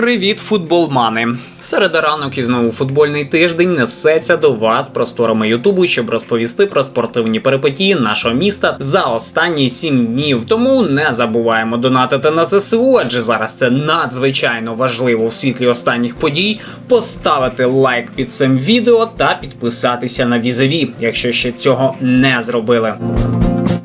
Привіт, футболмани! Середа ранок і знову футбольний тиждень несеться до вас просторами Ютубу, щоб розповісти про спортивні перипетії нашого міста за останні сім днів. Тому не забуваємо донатити на ЗСУ, адже зараз це надзвичайно важливо в світлі останніх подій. Поставити лайк під цим відео та підписатися на візаві, якщо ще цього не зробили.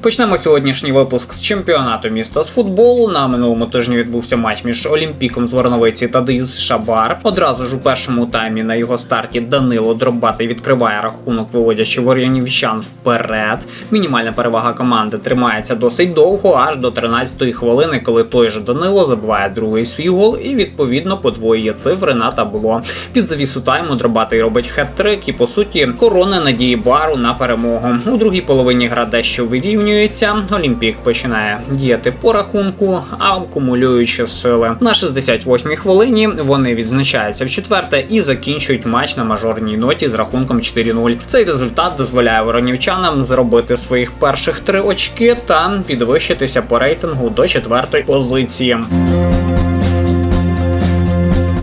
Почнемо сьогоднішній випуск з чемпіонату міста з футболу. На минулому тижні відбувся матч між Олімпіком з Ворновиці та Деюс Шабар. Одразу ж у першому таймі на його старті Данило Дробатий відкриває рахунок, виводячи ворянівчан вперед. Мінімальна перевага команди тримається досить довго, аж до 13-ї хвилини, коли той же Данило забиває другий свій гол і відповідно подвоює цифри на табло. Під завісу тайму Дробатий робить хет-трик і по суті корона надії бару на перемогу. У другій половині гра дещо вирівнюється. Олімпік починає діяти по рахунку, акумулюючи сили. На 68-й хвилині вони відзначаються в четверте і закінчують матч на мажорній ноті з рахунком 4-0. Цей результат дозволяє воронівчанам зробити своїх перших три очки та підвищитися по рейтингу до четвертої позиції.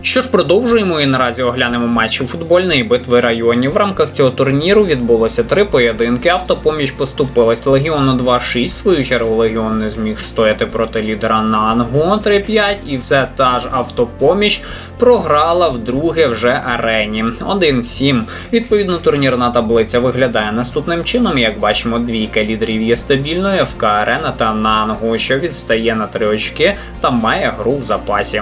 Що ж, продовжуємо і наразі оглянемо матчі футбольної битви районів. В рамках цього турніру відбулося три поєдинки. Автопоміч поступилась Легіону 2-6. В свою чергу Легіон не зміг стояти проти лідера Нангу 3-5. І все та ж автопоміч програла вдруге вже арені 1-7. Відповідно, турнірна таблиця виглядає наступним чином. Як бачимо, двійка лідерів є стабільною. ФК Арена та Нангу, що відстає на три очки та має гру в запасі.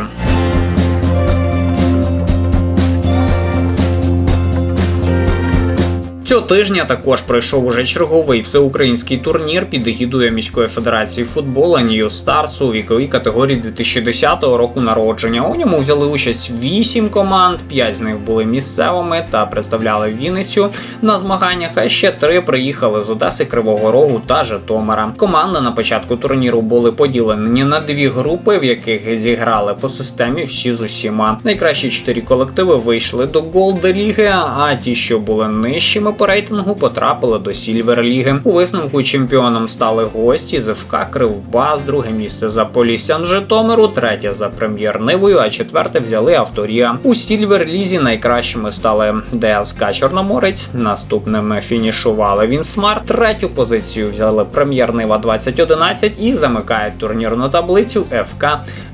Цього тижня також пройшов уже черговий всеукраїнський турнір під егідою міської федерації футболу New Stars у віковій категорії 2010 року народження. У ньому взяли участь 8 команд, 5 з них були місцевими та представляли Вінницю на змаганнях. А ще три приїхали з Одеси, Кривого Рогу та Житомира. Команди на початку турніру були поділені на дві групи, в яких зіграли по системі всі з усіма. Найкращі чотири колективи вийшли до Голд Ліги, а ті, що були нижчими по рейтингу потрапили до Сільвер Ліги. У висновку чемпіоном стали гості з ФК Кривбас, друге місце за Поліссям Житомиру, третє за прем'єр Нивою, а четверте взяли Авторія. У Сільвер Лізі найкращими стали ДСК Чорноморець. Наступними фінішували Вінсмарт. Третю позицію взяли прем'єр Нива 2011 і замикають турнірну таблицю ФК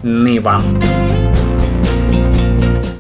Нива.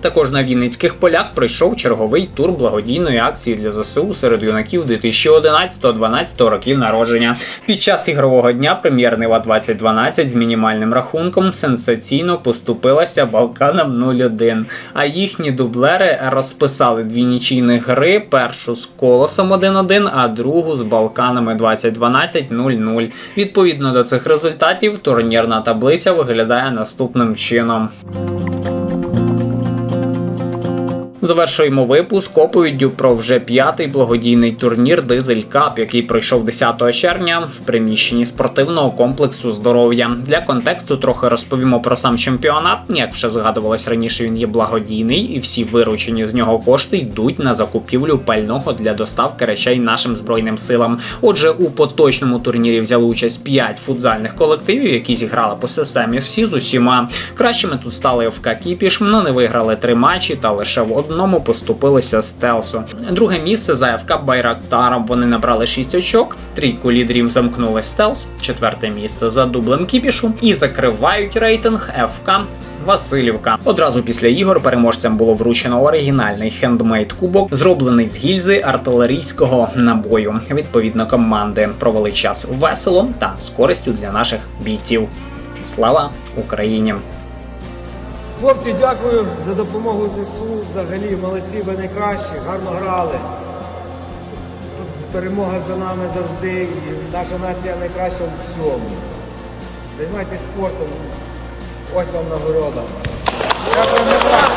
Також на Вінницьких полях пройшов черговий тур благодійної акції для ЗСУ серед юнаків 2011-2012 років народження. Під час ігрового дня прем'єр Нива 2012 з мінімальним рахунком сенсаційно поступилася Балканам 0-1. А їхні дублери розписали дві нічийні гри: першу з колосом 1-1, а другу з Балканами 2012 0-0. Відповідно до цих результатів, турнірна таблиця виглядає наступним чином. Завершуємо випуск оповіддю про вже п'ятий благодійний турнір Дизель Кап, який пройшов 10 червня в приміщенні спортивного комплексу здоров'я. Для контексту трохи розповімо про сам чемпіонат. Як вже згадувалось раніше, він є благодійний, і всі виручені з нього кошти йдуть на закупівлю пального для доставки речей нашим збройним силам. Отже, у поточному турнірі взяли участь 5 футзальних колективів, які зіграли по системі всі з усіма. Кращими тут стали ФК Кіпіш, но не виграли три матчі та лише в одному поступилися Стелсу. Друге місце за ФК Байрактаром. Вони набрали 6 очок. Трійку лідерів замкнули Стелс, четверте місце за дублем Кіпішу і закривають рейтинг ФК. Васильівка одразу після ігор переможцям було вручено оригінальний хендмейд кубок, зроблений з гільзи артилерійського набою. Відповідно, команди провели час весело та з користю для наших бійців. Слава Україні! Хлопці, дякую за допомогу ЗСУ. Взагалі, молодці, ви найкращі, гарно грали. Перемога за нами завжди, і наша нація найкраща в всьому. Займайтесь спортом. Ось вам нагорода. Дякую.